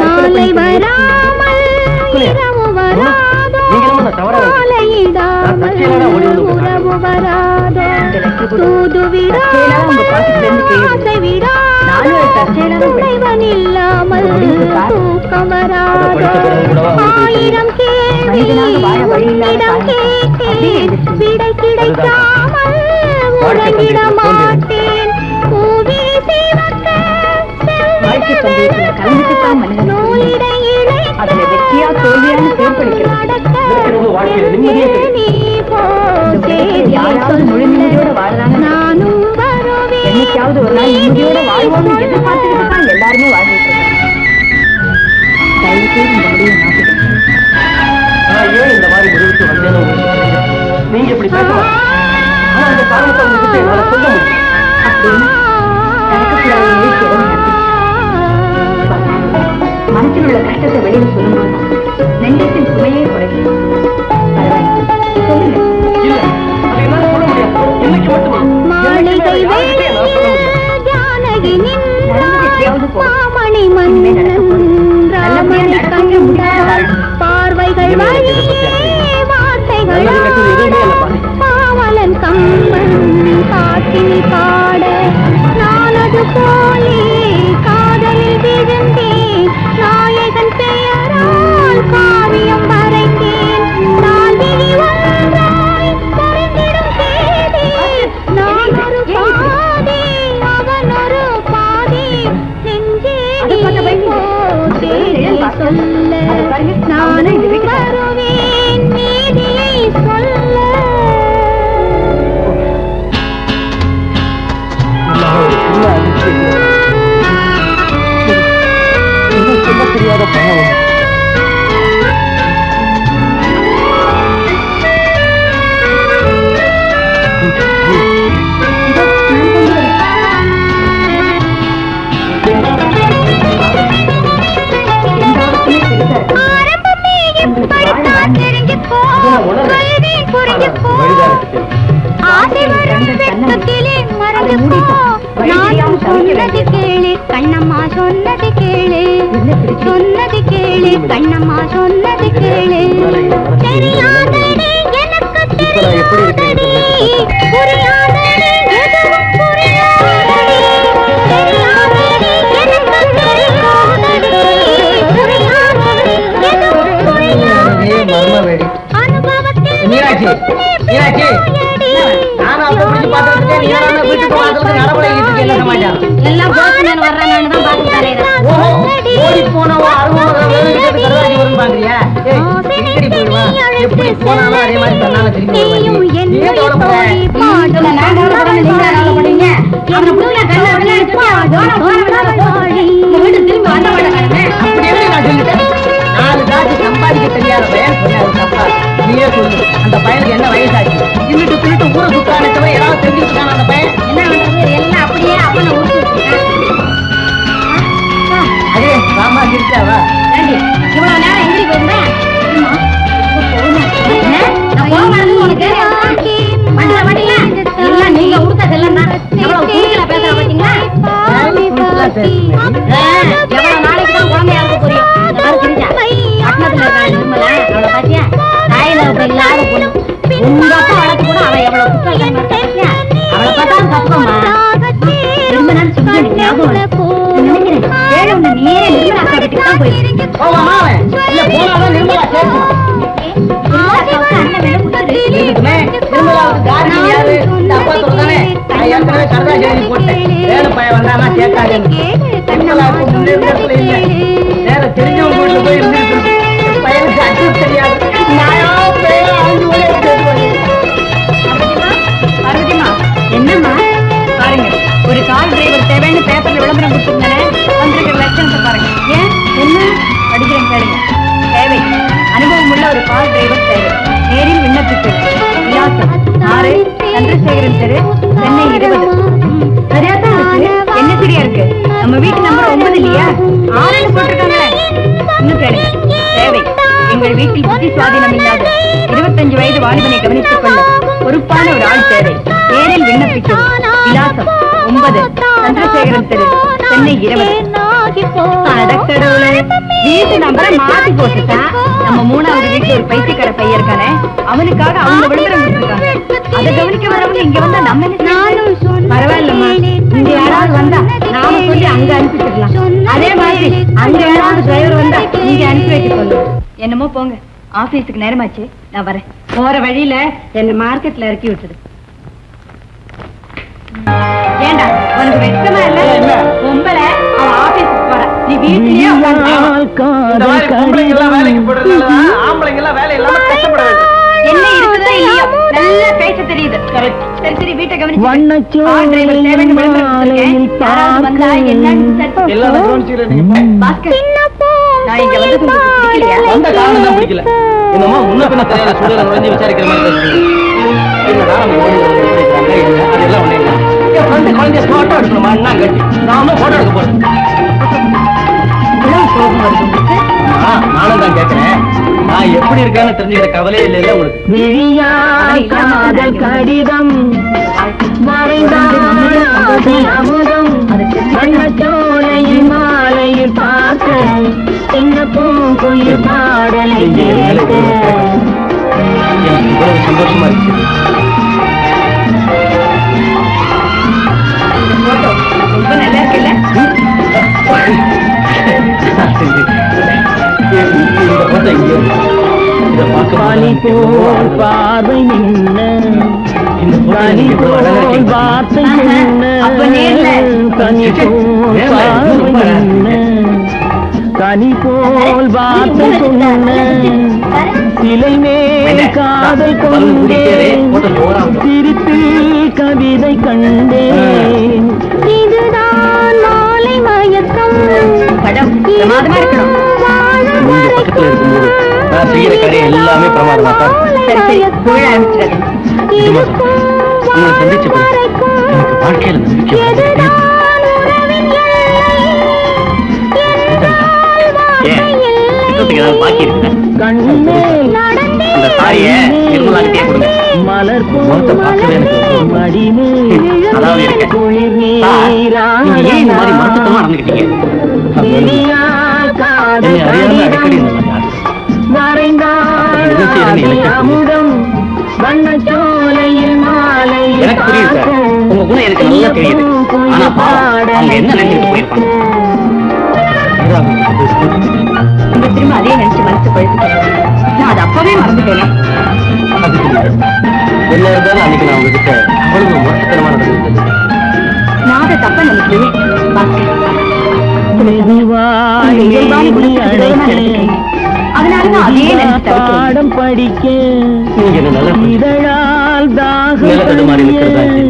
நாளை வராமல் இரவு வராதோ? வராதோ? தூது விடாசை தூக்கம் வராதோ? ஆயிரம் கேள்வி உன்னிடம் கேட்டே விடை கிடைக்காமல் உலகிட மாட்டேன் வாழ்க்கை சந்தேகத்துல கலந்துக்கிட்டான் மனிதனுக்கு அதுல வெற்றியா தோல்வியான தீர்ப்பளிக்கிறது வாழ்க்கையில யாராவது முழு வாழ்றாங்க என்னைக்காவது ஒரு நாள் நிம்மதியோட வாழ்வோம்னு எதிர்பார்த்துக்கிட்டு தான் எல்லாருமே வாழ்ந்துட்டு ஏன் இந்த மாதிரி முடிவுக்கு வந்தேன்னு நீங்க இப்படி பேசலாம். அந்த காரணத்தை உங்ககிட்ட சொல்ல முடியும். அப்படின்னு நடக்கக்கூடாது மனசில் உள்ள கஷ்டத்தை வெளியில் சொல்லும்போது நெஞ்சத்தின் சுமையே குறையும் பார்வைகள் வார்த்தைகள் பாவலன் கண் ಕೇಳೆ ಕಣ್ಣ ಮಾತೊನ್ನದು ಕೇಳೆ போனாலும் அதே அந்த பையனுக்கு என்ன வயசாச்சு? என்ன எவ்வளவு நாளைக்கு தான் குழந்தை இறக்க போறியா பட்டணத்துல இருக்காங்க நிம்மல அவளை பாத்தியா தாயில இல்லாத பொண்ணு உங்க அப்பா வளர்த்து கூட அவன் எவ்வளவு புத்தகம் பாத்தியா அவளை பார்த்தா தப்பமா நிம்மலன்னு சொல்லி நினைக்கிறேன் ஏழு ஒண்ணு நீயே நிர்மலா அக்கா வீட்டுக்கு தான் போயிருக்கு போவாமா அவன் இல்ல போனாதான் நிர்மலா சேர்க்கணும் நிர்மலாவுக்கு காரணம் யாரு அப்பா சொல்றானே நான் ஏற்கனவே சரதா ஜெயதி போட்டேன் முன்னே இடத்துல இல்ல. வேற தெரிஞ்சவங்க வீட்டுல போய் இருந்துட்டு பையனுக்கு அட்ரஸ் தெரியாது. நாயா என்னம்மா? பாருங்க ஒரு கார் டிரைவர் தேவைன்னு பேப்பர்ல விளம்பரம் கொடுத்துருந்தானே வந்திருக்கிற லட்சணத்தை பாருங்க. ஏன்? என்ன? படிக்கிறேன் கேளுங்க. தேவை. அனுபவம் உள்ள ஒரு கார் டிரைவர் தேவை. நேரில் விண்ணப்பித்து விலாசம். ஆறு சந்திரசேகரன் தெரு சென்னை இருபது. சரியா சரியா இருக்கு. நம்ம வீட்டு நம்பர் ஒன்பது இல்லையா? ஆறுன்னு போட்டிருக்காங்களே. இன்னும் கேளுங்க. தேவை. எங்கள் வீட்டில் புத்தி சுவாதீனம் இல்லாத இருபத்தஞ்சு வயது வாலிபனை கவனித்துக் கொள்ள பொறுப்பான ஒரு ஆள் தேவை. நேரில் விண்ணப்பிக்கும் விலாசம் ஒன்பது. சந்திரசேகரன் தெரு சென்னை இருபது. வீட்டு நம்பரை மாத்தி போட்டுட்டான் நம்ம மூணாவது வீட்டுல ஒரு பைத்தியக்கார பையன் இருக்கானே. அவனுக்காக அவங்க விளம்பரம் கொடுத்துருக்காங்க அதை கவனிக்க வரவங்க இங்க வந்தா நம்ம நானும் அனுப்பி வைக்க சொல்லு. என்னமோ போங்க. ஆபீஸுக்கு நேரமாச்சு. நான் வரேன். போற வழியில என்ன மார்க்கெட்ல இறக்கி விட்டுடு. ஏண்டா உனக்கு வெட்கமா இல்ல? என்ன? பொம்பளை அவ ஆபீஸுக்கு போற. நீ வீட்லயே உட்கார்ந்து இந்த மாதிரி பொம்பளைங்க எல்லாம் வேலைக்கு போடுறதுனாலதான் ஆம்பளைங்க எல்லாம் வேலை இல்லாம கஷ்டப்பட வேண்டும் என்ன இருக்குதோ இல்லையோ நல்லா பேச தெரியுது. சரி சரி வீட்டை கவனிச்சு. பாஸ்கர். நான் இங்க வந்து பிடிக்கலையா? வந்த காரணம் தான் பிடிக்கல. என்னமோ முன்ன பின்ன தெரியாத சூழல நுழைஞ்சு விசாரிக்கிற மாதிரி பேசுறீங்க என்னடா நம்ம ஓடி வந்து விசாரிக்கிறாங்க என்ன அதெல்லாம் ஒண்ணு இல்லை. என் ஃப்ரெண்டு குழந்தைய போட்டோ எடுக்கணுமா என்ன கட்டி? நானும் போட்டோ எடுக்க போறேன் இவ்வளவு கோபம் வருது உங்களுக்கு. ஆ, நானும் தான் கேட்கிறேன் நான் எப்படி இருக்கேன்னு தெரிஞ்சுக்கிற கவலையே இல்லை இல்ல உங்களுக்கு. விழியால் காதல் கடிதம் மறைந்தால் ஆசை அமுதம் அழகா போல் இருக்கு. வார்த்தை ஆஹா, சொன்ன அப்ப நேர்ல. பனி போல் நேர்ல, பார்வை ரொம்ப அழகா நின்ன கனி போல் வார்த்தை சொன்ன சிலை மேல் காதல் கொண்டேன். சிரிப்பில் கவிதை கண்டேன். இதுதான் மாலை மயக்கம். படம். பிரமாதமா இருக்கணும். நீங்க பக்கத்துல இருக்கும்போது நான் செய்யற காரியம் எல்லாமே பிரமாதமா தான். உங்களை சந்திச்ச பிறகு எனக்கு வாழ்க்கையில நம்பிக்கை. ஏன்? ஏதாவது பாக்கி இருக்குதா கண்ணே அந்த சாரியை நிர்மலா கிட்டே கொடுங்க மலர் முகத்தை பார்க்கவே எனக்கு மடிமே அதாவது நீங்க ஏன் இந்த மாதிரி மருத்துவமா நடந்துக்கிட்டீங்க என்னை அறியாம அடிக்கடி இந்த மாதிரி எனக்கு புரியுது சார் உங்க குணம் எனக்கு நல்லா தெரியுது ஆனா பாவம் அவங்க என்ன நினைச்சிட்டு போயிருப்பாங்க இல்லை. என்ன இருந்தாலும் அன்னைக்கு நான் உங்ககிட்ட நான் அதை தப்பா அதனாலதான் அதே பாடம் படிக்க இதழால் தாகம். இது?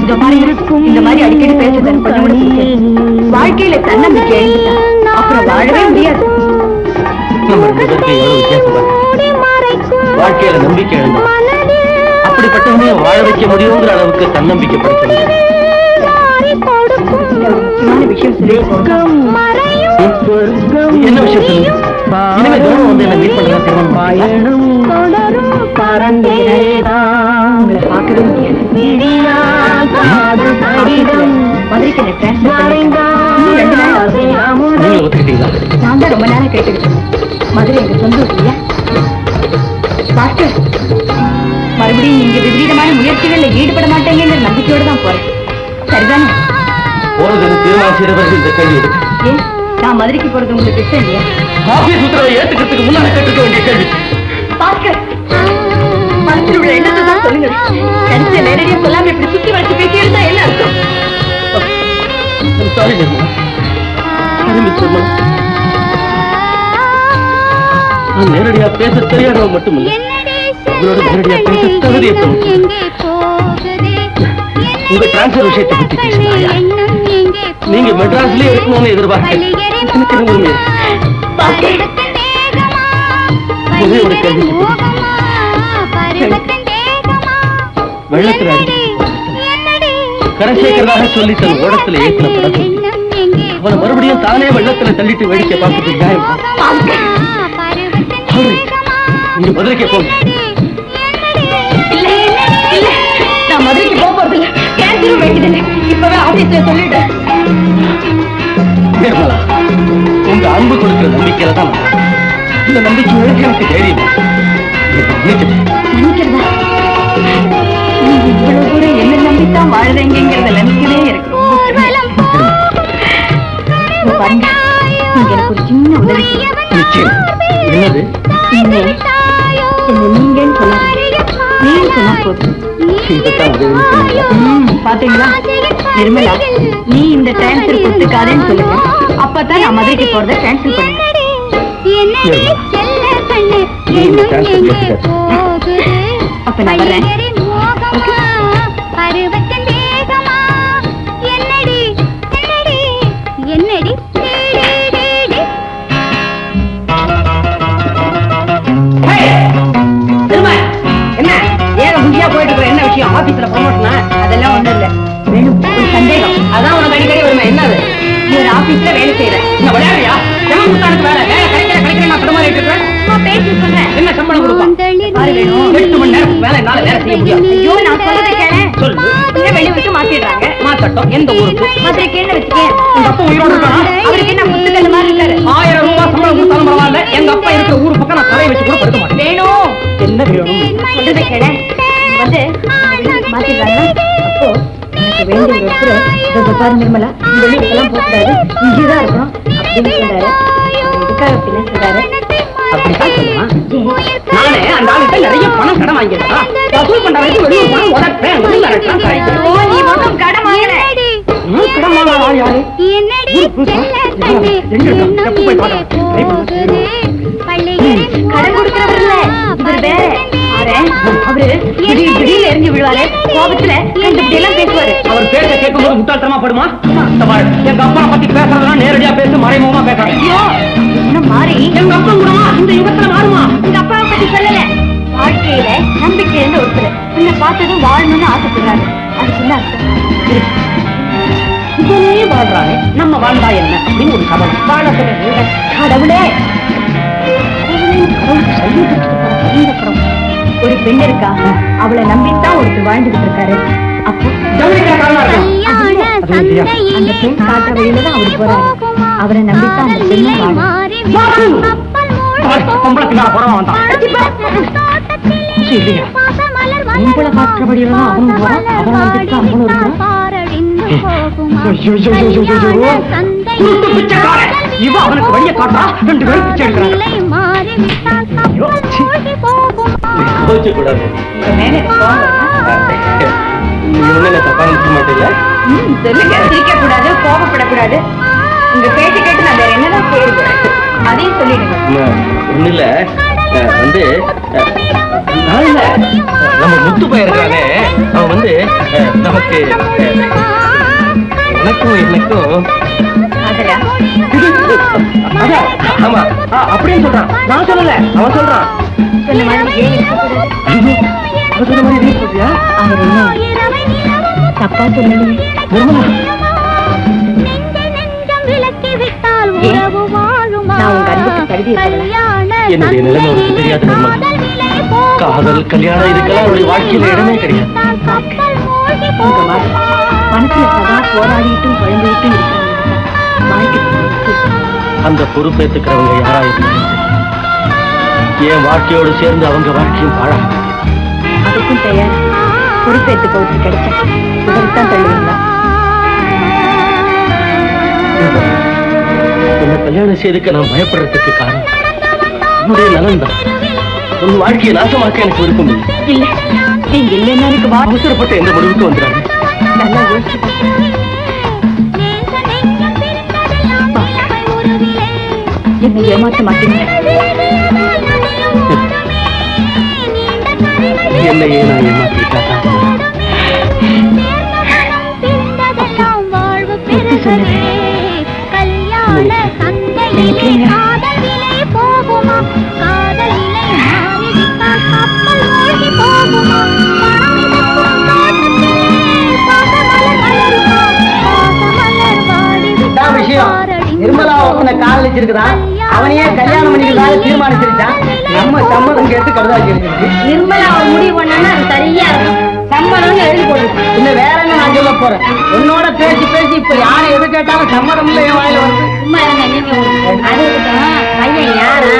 இந்த மாதிரி அடிக்கடி பேசுறது. வாழ்க்கையில தன்னம்பிக்கை அப்புறம் வாழவே முடியாது நம்பிக்கை எழுந்தோம் அப்படிப்பட்டவனே வாழ வைக்க முடியுங்கிற அளவுக்கு தன்னம்பிக்கை என்ன விஷயம் சொல்லுங்க இனிமே தினமும் வந்து என்ன மீட் பண்ணலாம் திருமணம் பயணம். நீங்க ஒத்துக்கிட்டீங்களா? நான் தான் ரொம்ப நேரம் கேட்டுக்கிட்டேன் மதுரை எங்க சொந்த இல்லையா? மறுபடியும் நீங்க விபரீதமான முயற்சிகள்ல ஈடுபட மாட்டேங்கிற நம்பிக்கையோட தான் போறேன். சரிதானே? போறது தீர்மானம் செய்யறவர்கள் இந்த கேள்வி ஏன்? நான் மதுரைக்கு போறது உங்களுக்கு இஷ்டம் இல்லையா? ஆபீஸ் உத்தரவை ஏத்துக்கிறதுக்கு முன்னாடி கேட்டுக்க வேண்டிய கேள்வி. பாஸ்கர் மனசில் உள்ள எண்ணத்தை தான் சொல்லுங்க கடைசியா நேரடியா சொல்லாம இப்படி சுத்தி வளைச்சு பேசி இருந்தா என்ன அர்த்தம்? சாரி நேரடியா பேச தெரியாதவன் மட்டுமில்லை. உங்களோட உங்க விஷயத்தை பத்தி? நீங்க மெட்ராஸ்லயே இருக்கணும்னு எதிர்பார்க்க எனக்கு உரிமை? ஒரே ஒரு கேள்வி வெள்ளத்துல சொல்லி தன் ஓடத்துல ஏற்றின அவனை மறுபடியும் தானே வெள்ளத்துல தள்ளிட்டு வேடிக்கை பார்த்துட்டு நியாயம்? நீங்க மதுரைக்கு போங்க இல்ல இல்ல நான் மதுரைக்கு போக போறது இல்ல கேன்சரும் வேண்டியதில்லை. இப்பவே ஆபீஸ்ல சொல்லிட்டேன். நிர்மலா உங்க அன்பு கொடுக்கிற நம்பிக்கையில தான். இந்த நம்பிக்கை இழக்க எனக்கு தைரியம். நினைக்கிறதா நீங்க இவ்வளவு தூரம் என்ன நம்பித்தான் வாழறீங்கிறத நினைக்கவே இருக்கு பாருங்க. எனக்கு ஒரு சின்ன உதவி. நிச்சயம். என்னது? என்ன நீங்கன்னு சொல்லாதீங்க நீங்க சொன்னா போதும். பாத்தீங்களா? நிர்மலா நீ இந்த டிரான்ஸ்ஃபர் கொடுத்துக்காதேன்னு சொல்லுங்க. அப்பதான் நான் மதுரைக்கு போறதை கேன்சல் கேட்டுக்க. அப்ப நான் வர்றேன். ஆபீஸ்ல ப்ரமோஷனா அதெல்லாம் ஒண்ணும் இல்ல. வேணும் ஒரு சந்தேகம். அதான் உனக்கு அடிக்கடி வருமே என்னது? நீ ஒரு ஆபீஸ்ல வேலை விளையாடுறியா? கிடைக்கிற கிடைக்கிற நான் தடுமாறிட்டு இருக்கேன் நான் பேசி சொல்றேன். என்ன சம்பளம் கொடுப்பான் பாரு வேணும். எட்டு மணி நேரம் வேலை என்னால வேலை செய்ய முடியாது. ஐயோ நான் சொல்றதை கேளு. சொல்லு. உன்னை வெளியூருக்கு மாத்திடுறாங்க. மாத்தட்டும். எந்த ஊருக்கு? மதுரைக்கேன்னு வச்சுக்கேன் உங்க அப்பா உயிரோட இருக்கானா அவருக்கு என்ன முத்துக்கல் மாதிரி இருக்காரு? ஆயிரம் ரூபாய் சம்பளம் கொடுத்தாலும் பரவாயில்ல. எங்க அப்பா இருக்கிற ஊர் பக்கம் நான் தலையை வச்சு கூட படுக்க மாட்டேன். வேணும். என்ன வேணும்? சொல்றதை கேளு. வந்து. மாத்திடுறாங்க அப்போ எனக்கு வேண்டிய ஒருத்தர் இதை பாரு நிர்மலா வெளியூருக்கெல்லாம் போகக்கூடாது இங்கேதான் இருக்கணும் அப்படின்னு சொல்றாரு. எதுக்காக பின்ன சொல்றாரு? அப்படித்தான் சொல்லுவான் நானே அந்த ஆளுகிட்ட நிறைய பணம் கடன் வாங்கியிருக்கேன்? வசூல் பண்ற வரைக்கும் வெளியூர் பணம். ஓ நீ மட்டும் கடன் வாங்கல. ம், கடன் வாங்கின ஆள் யாரு. கடன் கொடுக்கிறவர் இல்ல இவர் வேற. பாரேன், அவரு திடீர் திடீர்னு எரிஞ்சு விழுவாரு. கோபத்துல ரெண்டு இப்படி எல்லாம் பேசுவாரு. அவர் பேச கேட்கும்போது முட்டாள்தனமா படுமா? இந்த பாரு, எங்க அப்பா பத்தி பேசுறதெல்லாம் நேரடியா பேசு மறைமுகமா பேசுறேன் ஐயோ மாறி? எங்க அப்பா கூடமா இந்த யுகத்துல மாறுமா? உங்க அப்பாவை பத்தி சொல்லல. வாழ்க்கையில நம்பிக்கை இருந்த ஒருத்தர். உன்னை பார்த்ததும் வாழணும்னு ஆசைப்படுறாரு. என்ன வாழ்றானே. நம்ம வாழ்ந்தா என்ன? அப்படின்னு ஒரு கவனம் வாழ சொல்லுங்க. கடவுளே. ஒரு பெண் இருக்கா அவளை நம்பித்தான் ஒருத்தர் வாழ்ந்துகிட்டு இருக்காரு. அந்த பெண் காட்டுற வழியில தான் அவர் போறாரு. அவரை நம்பித்தான் அந்த பெண்ணும் அவனும் போறான் அவன் அவனும். இவன் அவனுக்கு வழியை ரெண்டு பேரும் பிச்சை எடுக்கிறாங்க. ஐயோ, சீ. கோச்சு கூடாது உங்க மேல எனக்கு கோவம் வருமா? நீ ஒண்ணு என்ன தப்பா நினைக்க சொல்லுங்க. சிரிக்க கூடாது கோபப்படக்கூடாது. உங்க பேச்சு கேட்டு நான் வேற என்னதான் செய்யுது அதையும் சொல்லிடுங்க. ஒண்ணு இல்ல. வந்து நம்ம முத்து பையன் இருக்கானே அவன் வந்து நமக்கு எனக்கும் அதான், ஆமா. அப்படின்னு சொல்றான். நான் சொல்லல அவன் சொல்றான். சொன்ன மாதிரி அவன் சொன்ன மாதிரி சொல்றியா? அவர் என்ன? தப்பா சொல்லலையே நிர்மலா? என்னுடைய நிலைமை தெரியாது காதல் கல்யாணம் இதுக்கெல்லாம் அவருடைய வாழ்க்கையில இடமே கிடையாது. மனசுல சதா போராடிட்டும் குழம்பிட்டும் இருக்கிறவங்க வாழ்க்கை அந்த பொறுப்பேத்துக்கிறவங்க யாரா இருந்தாலும் சரி, என் வாழ்க்கையோடு சேர்ந்து அவங்க வாழ்க்கையும் வாழ அதுக்கும் தயார். பொறுப்பேற்றுக்க ஒருத்தர் கிடைச்சா இவருத்தான் தள்ளுவீங்களா? உன்னை கல்யாணம் செய்துக்க நான் பயப்படுறதுக்கு காரணம் உன்னுடைய நலன் தான். உன் வாழ்க்கையை நாசமாக்க எனக்கு விருப்பம் இல்லை இல்ல நீங்க இல்லைன்னா எனக்கு அவசரப்பட்ட எந்த முடிவுக்கு வந்துடாது நல்லா யோசிச்சு தோட்டத்திலே பாசமலர் வளருமா பாசமலர் இதான் விஷயம்? நிர்மலா ஒருத்தனை கால் வச்சிருக்கிறான் அவனையே கல்யாணம் பண்ணிக்கிறதாக தீர்மானிச்சிருச்சான்? நம்ம சம்மதம் கேட்டு கடுதாச்சு எழுதிருக்கு நிர்மலா அவ முடிவு பண்ணா அது சரியா இருக்கும். சம்மதம்னு எழுதி போடுது இன்னும் வேற என்ன நான் சொல்ல போறேன்? உன்னோட பேசி பேசி இப்ப யாரை எது கேட்டாலும் சம்மதம் இல்லை என் வாயில வந்து சும்மா இருங்க நீங்க அது. பையன் யாரா?